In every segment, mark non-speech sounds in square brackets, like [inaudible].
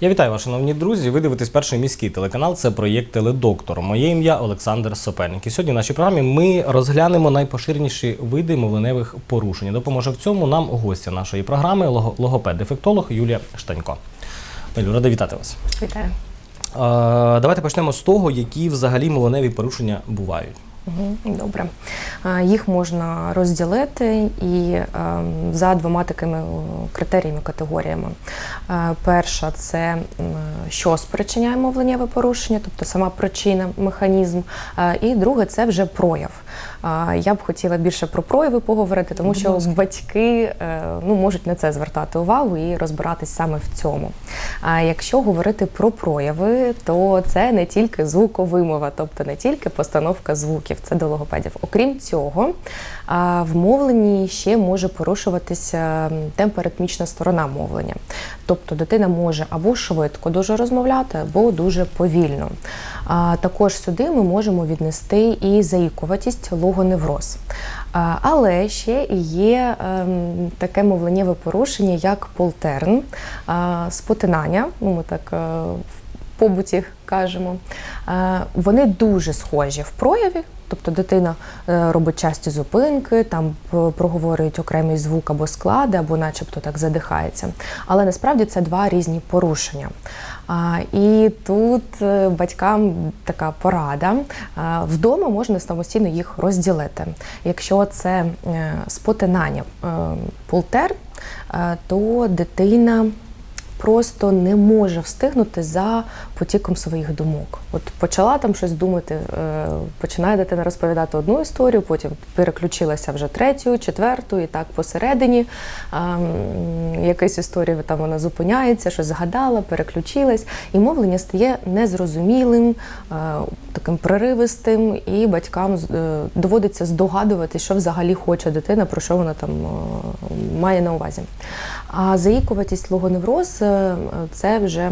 Я вітаю вас, шановні друзі. Ви дивитесь перший міський телеканал. Це проєкт Теледоктор. Моє ім'я Олександр Сопельник. І сьогодні в нашій програмі ми розглянемо найпоширеніші види мовленевих порушень. Допоможе в цьому нам гостя нашої програми, лого- логопед-дефектолог Юлія Штанько. Юлю, рада вітати вас. Вітаю. Е, давайте почнемо з того, які взагалі мовленеві порушення бувають. Добре. Їх можна розділити і ем, за двома такими критеріями, категоріями. Е, Перша це що спричиняє мовленнєве порушення, тобто сама причина, механізм. Е, І друге це вже прояв. Я б хотіла більше про прояви поговорити, тому що батьки е, ну, можуть на це звертати увагу і розбиратись саме в цьому. А якщо говорити про прояви, то це не тільки звуковимова, тобто не тільки постановка звуків, це до логопедів. Окрім цього, в мовленні ще може порушуватися темпоритмічна сторона мовлення. Тобто дитина може або швидко дуже розмовляти, або дуже повільно. А, також сюди ми можемо віднести і заїкуватість, логоневроз. невроз. Але ще є ем, таке мовленнєве порушення, як полтерн, спотинання. Ну, ми так е, побуті кажемо. Е, Вони дуже схожі в прояві. Тобто дитина е, робить часті зупинки, там проговорюють окремий звук або склади, або начебто так задихається. Але насправді це два різні порушення. І тут е, батькам така порада. Вдома можна самостійно їх розділити. Якщо це е, спотинання е, полтер, е, то дитина просто не може встигнути за потіком своїх думок. От почала там щось думати, е, починає дитина розповідати одну історію, потім переключилася вже третю, четверту, і так посередині якась історія там вона зупиняється, щось згадала, переключилась, і мовлення стає незрозумілим, е, таким преривистим, і батькам е, доводиться здогадувати, що взагалі хоче дитина, про що вона там має на увазі. А заїкуватість логоневроз це вже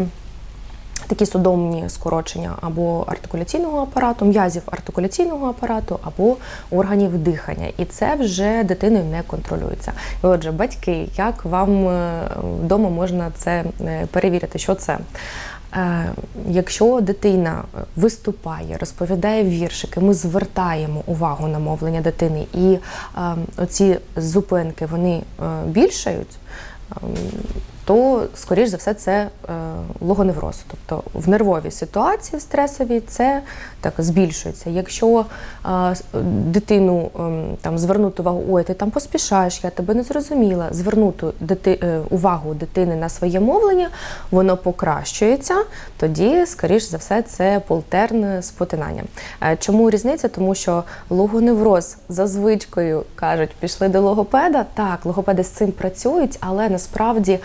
такі судомні скорочення або артикуляційного апарату, м'язів артикуляційного апарату, або органів дихання. І це вже дитиною не контролюється. І отже, батьки, як вам е, вдома можна це е, перевірити, що це? Е, Якщо дитина виступає, розповідає віршики, ми звертаємо увагу на мовлення дитини, і е, оці зупинки вони е, більшають, ем, то, скоріш за все, це е, логоневроз. Тобто в нервовій ситуації стресовій це так збільшується. Якщо е, с- дитину ем, там звернути увагу, ой, ти там поспішаєш, я тебе не зрозуміла, звернути дити, е, увагу дитини на своє мовлення, воно покращується, тоді, скоріш за все, це полтерне спотинання. Е, Чому різниця? Тому що логоневроз за звичкою кажуть, пішли до логопеда. Так, логопеди з цим працюють, але насправді е,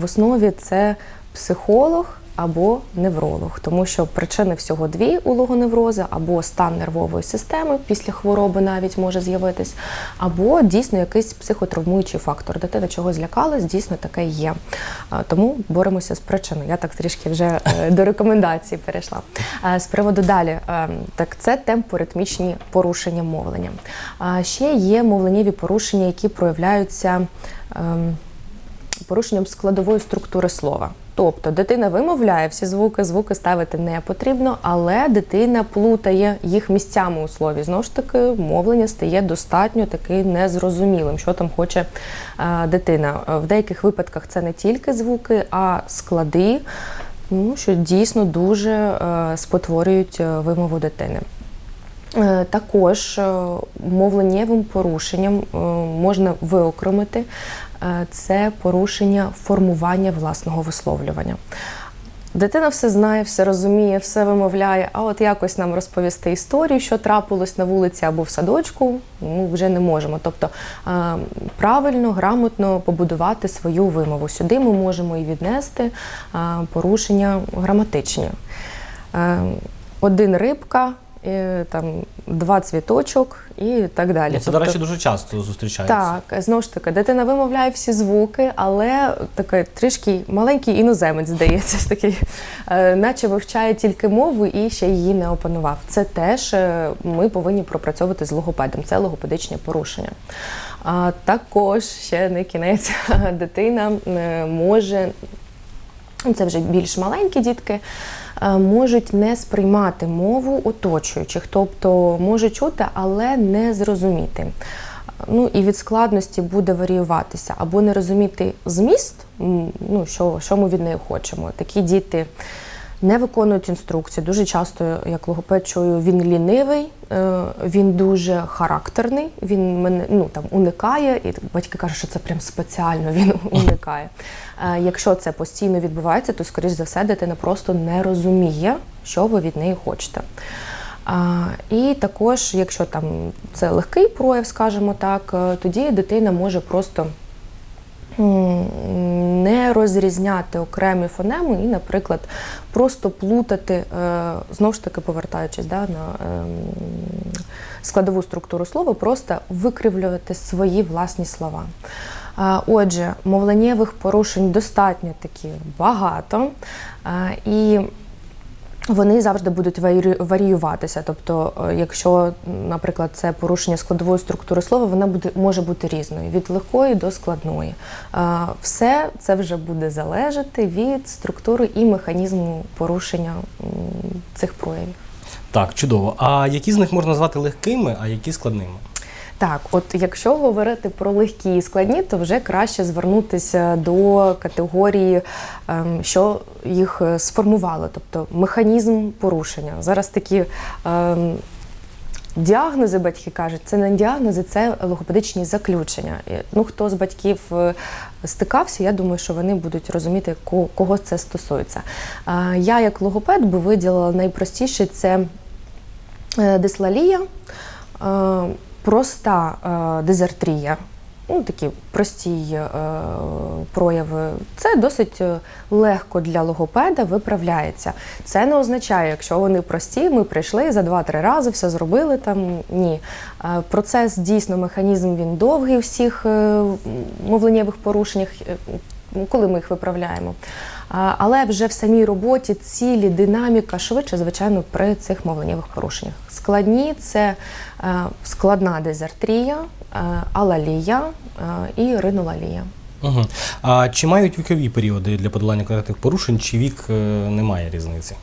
в основі це психолог. Або невролог, тому що причини всього дві у логоневроза, або стан нервової системи після хвороби навіть може з'явитись, або дійсно якийсь психотравмуючий фактор. Дитина чогось злякалась, дійсно таке є. Тому боремося з причиною. Я так трішки вже е, до рекомендацій перейшла. Е, З приводу далі, е, так це темпоритмічні порушення мовлення. Ще є мовленнєві порушення, які проявляються. ем, порушенням складової структури слова. Тобто дитина вимовляє всі звуки, звуки ставити не потрібно, але дитина плутає їх місцями у слові. Знову ж таки, мовлення стає достатньо таки незрозумілим, що там хоче е, дитина. В деяких випадках це не тільки звуки, а склади, ну, що дійсно дуже е, спотворюють е, вимову дитини. Е, Також е, мовленнєвим порушенням е, можна виокремити це порушення формування власного висловлювання. Дитина все знає, все розуміє, все вимовляє, а от якось нам розповісти історію, що трапилось на вулиці або в садочку, ну вже не можемо. Тобто правильно, грамотно побудувати свою вимову. Сюди ми можемо і віднести порушення граматичні. Один рибка, е, там два цвіточок і так далі. Це, Тобто- до речі, дуже часто зустрічається. так, знову ж таки, дитина вимовляє всі звуки, але такий трішки маленький іноземець, здається, [laughs] такий, е, наче вивчає тільки мову і ще її не опанував. Це теж е, ми повинні пропрацьовувати з логопедом. Це логопедичне порушення. А також ще не кінець [laughs] дитина е, може це вже більш маленькі дітки, е, можуть не сприймати мову оточуючих, тобто може чути, але не зрозуміти. Ну і від складності буде варіюватися або не розуміти зміст, ну що, що ми від неї хочемо. Такі діти не виконують інструкції. Дуже часто, як логопед чую, він лінивий, е, він дуже характерний, він мене ну там уникає, і батьки кажуть, що це прям спеціально він [laughs] уникає. Е, Якщо це постійно відбувається, то скоріш за все дитина просто не розуміє, що ви від неї хочете. А, і також, якщо там це легкий прояв, скажімо так, е, тоді дитина може просто не розрізняти окремі фонеми і, наприклад, просто плутати, е, знову ж таки повертаючись да, на ем, складову структуру слова, просто викривлювати свої власні слова. Отже, мовленнєвих порушень достатньо таки багато. І вони завжди будуть варі- варіюватися. Тобто, е, якщо, наприклад, це порушення складової структури слова, вона буде може бути різною від легкої до складної. Е, Все це вже буде залежати від структури і механізму порушення цих проявів. Так, чудово. А які з них можна назвати легкими, а які складними? Так, от якщо говорити про легкі і складні, то вже краще звернутися до категорії, ем, що їх е, сформувало, тобто механізм порушення. Зараз такі ем, діагнози батьки кажуть, це не діагнози, це логопедичні заключення. Ну, хто з батьків е, стикався, я думаю, що вони будуть розуміти, кого це стосується. Я, як логопед, би виділила найпростіше це е, дислалія. Проста е, дезартрія, ну, такі прості е, прояви, це досить е, легко для логопеда виправляється. Це не означає, якщо вони прості, ми прийшли за 2-3 рази, все зробили там. Ні. Процес дійсно, механізм він довгий у всіх мовленнєвих порушеннях, коли ми їх виправляємо. Але вже в самій роботі цілі, динаміка швидше, звичайно, при цих мовленнєвих порушеннях. Складні це е, складна дезартрія, е, алалія е, і ринолалія. Угу. А чи мають вікові періоди для подолання конкретних порушень, чи вік не має різниці?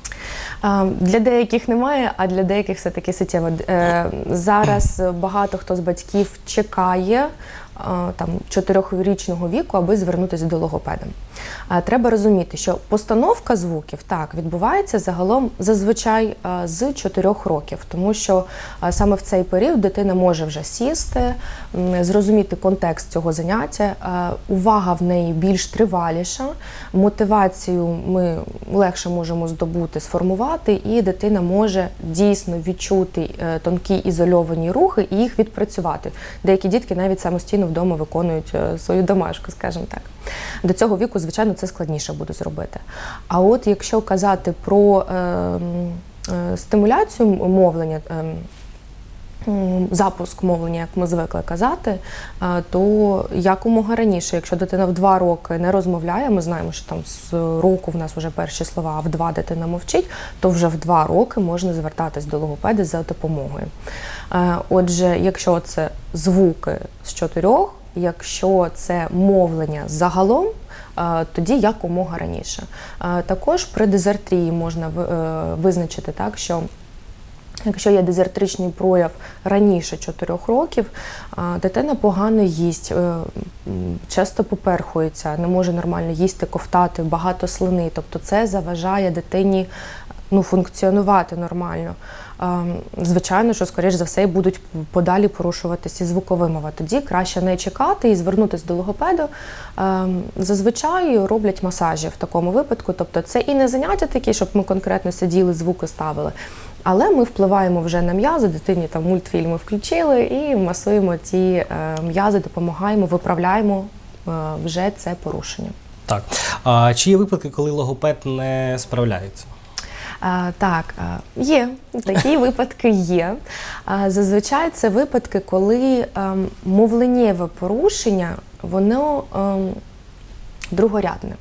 Для деяких немає, а для деяких все таки суттєво. Зараз багато хто з батьків чекає там чотирьохрічного віку, аби звернутися до логопеда. Треба розуміти, що постановка звуків так відбувається загалом зазвичай з 4 років, тому що саме в цей період дитина може вже сісти, зрозуміти контекст цього заняття. Увага в неї більш триваліша, мотивацію ми легше можемо здобути, сформувати, і дитина може дійсно відчути е, тонкі ізольовані рухи і їх відпрацювати. Деякі дітки навіть самостійно вдома виконують е, свою домашку, скажімо так. До цього віку, звичайно, це складніше буде зробити. А от якщо казати про е, е, стимуляцію мовлення. е, запуск мовлення, як ми звикли казати, то якомога раніше, якщо дитина в два роки не розмовляє, ми знаємо, що там з року в нас вже перші слова, а в два дитина мовчить, то вже в два роки можна звертатись до логопеда за допомогою. Е, Отже, якщо це звуки з чотирьох, якщо це мовлення загалом, е, тоді якомога раніше. Е, Також при дезартрії можна е, визначити так, що Якщо є дезертричний прояв раніше 4 років, дитина погано їсть, часто поперхується, не може нормально їсти, ковтати, багато слини. Тобто це заважає дитині ну, функціонувати нормально. А, Звичайно, що, скоріш за все, будуть подалі порушуватися звуковимова. Тоді краще не чекати і звернутися до логопеду. Зазвичай роблять масажі в такому випадку. Тобто це і не заняття такі, щоб ми конкретно сиділи, звуки ставили. Але ми впливаємо вже на м'язи, дитині там мультфільми включили і масуємо ті е, м'язи, допомагаємо, виправляємо е, вже це порушення. Так. А чи є випадки, коли логопед не справляється? Так, є такі [laughs] випадки є. Зазвичай це випадки, коли ем, мовленнєве порушення, воно ем, другорядне.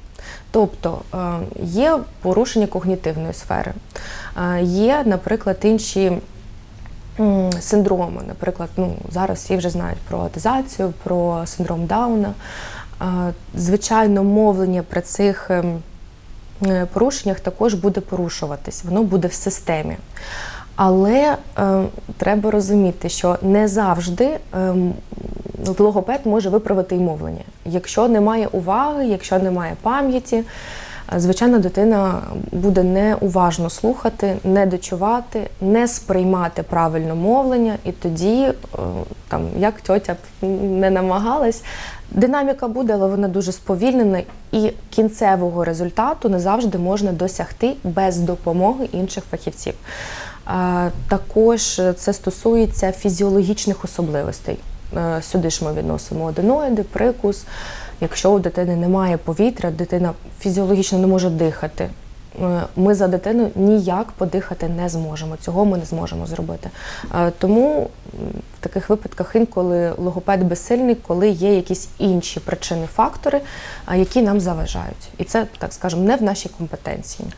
Тобто е, є порушення когнітивної сфери, є, наприклад, інші синдроми. Наприклад, ну, зараз всі вже знають про аутизацію, про синдром Дауна. Звичайно, мовлення при цих ем, порушеннях також буде порушуватись, воно буде в системі. Але е, треба розуміти, що не завжди е, логопед може виправити й мовлення. Якщо немає уваги, якщо немає пам'яті, е, звичайно, дитина буде неуважно слухати, не дочувати, не сприймати правильно мовлення, і тоді, е, там, як тьотя не намагалась, динаміка буде, але вона дуже сповільнена, і кінцевого результату не завжди можна досягти без допомоги інших фахівців. Е, Також це стосується фізіологічних особливостей. Е, Сюди ж ми відносимо аденоїди, прикус. Якщо у дитини немає повітря, дитина фізіологічно не може дихати. Е, Ми за дитину ніяк подихати не зможемо. Цього ми не зможемо зробити. Е, Тому в таких випадках інколи логопед безсильний, коли є якісь інші причини, фактори, які нам заважають. І це, так скажемо, не в нашій компетенції.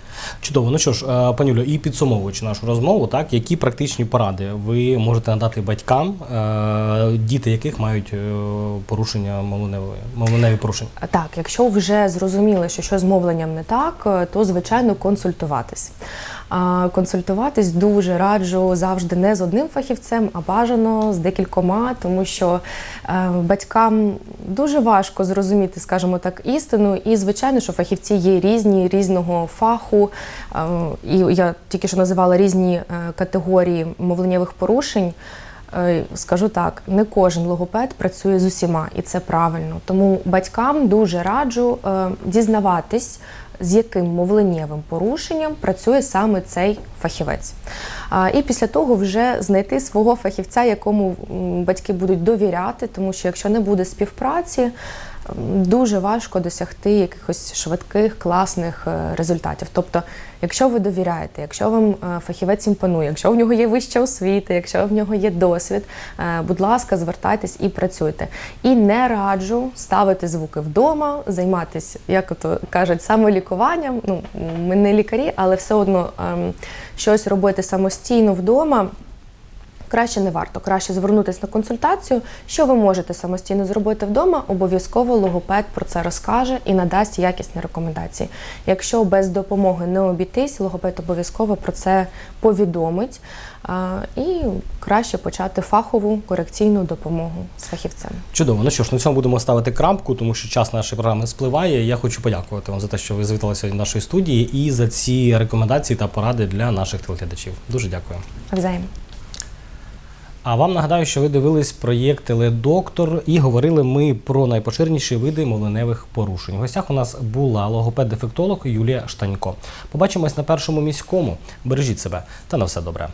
Чудово. Ну що ж, е, пані Юлю, і підсумовуючи нашу розмову, так які практичні поради ви можете надати батькам, діти яких мають порушення мовленевої мовленеві порушення? Так, якщо вже зрозуміли, що щось з мовленням не так, то звичайно консультуватись. Консультуватись дуже раджу завжди не з одним фахівцем, а бажано з декількома, тому що е, батькам дуже важко зрозуміти, скажімо так, істину. І звичайно, що фахівці є різні, різного фаху. Е, і я тільки що називала різні е, категорії мовленнєвих порушень. Скажу так, не кожен логопед працює з усіма, і це правильно. Тому батькам дуже раджу дізнаватись, з яким мовленнєвим порушенням працює саме цей фахівець. І після того вже знайти свого фахівця, якому батьки будуть довіряти, тому що якщо не буде співпраці, дуже важко досягти якихось швидких, класних е, результатів. Тобто, якщо ви довіряєте, якщо вам е, фахівець імпонує, якщо в нього є вища освіта, якщо в нього є досвід, е, будь ласка, звертайтесь і працюйте. І не раджу ставити звуки вдома, займатися, як ото кажуть, самолікуванням. Ну, ми не лікарі, але все одно ем, щось робити самостійно вдома. Краще не варто, краще звернутися на консультацію. Що ви можете самостійно зробити вдома, обов'язково логопед про це розкаже і надасть якісні рекомендації. Якщо без допомоги не обійтись, логопед обов'язково про це повідомить і краще почати фахову корекційну допомогу з фахівцем. Чудово. Ну що ж, на цьому будемо ставити крапку, тому що час нашої програми спливає. Я хочу подякувати вам за те, що ви завітали сьогодні до нашої студії і за ці рекомендації та поради для наших телеглядачів. Дуже дякую. Взаєм. А вам нагадаю, що ви дивились проєкт Теледоктор і говорили ми про найпоширеніші види мовленевих порушень. В гостях у нас була логопед-дефектолог Юлія Штанько. Побачимось на першому міському. Бережіть себе та на все добре.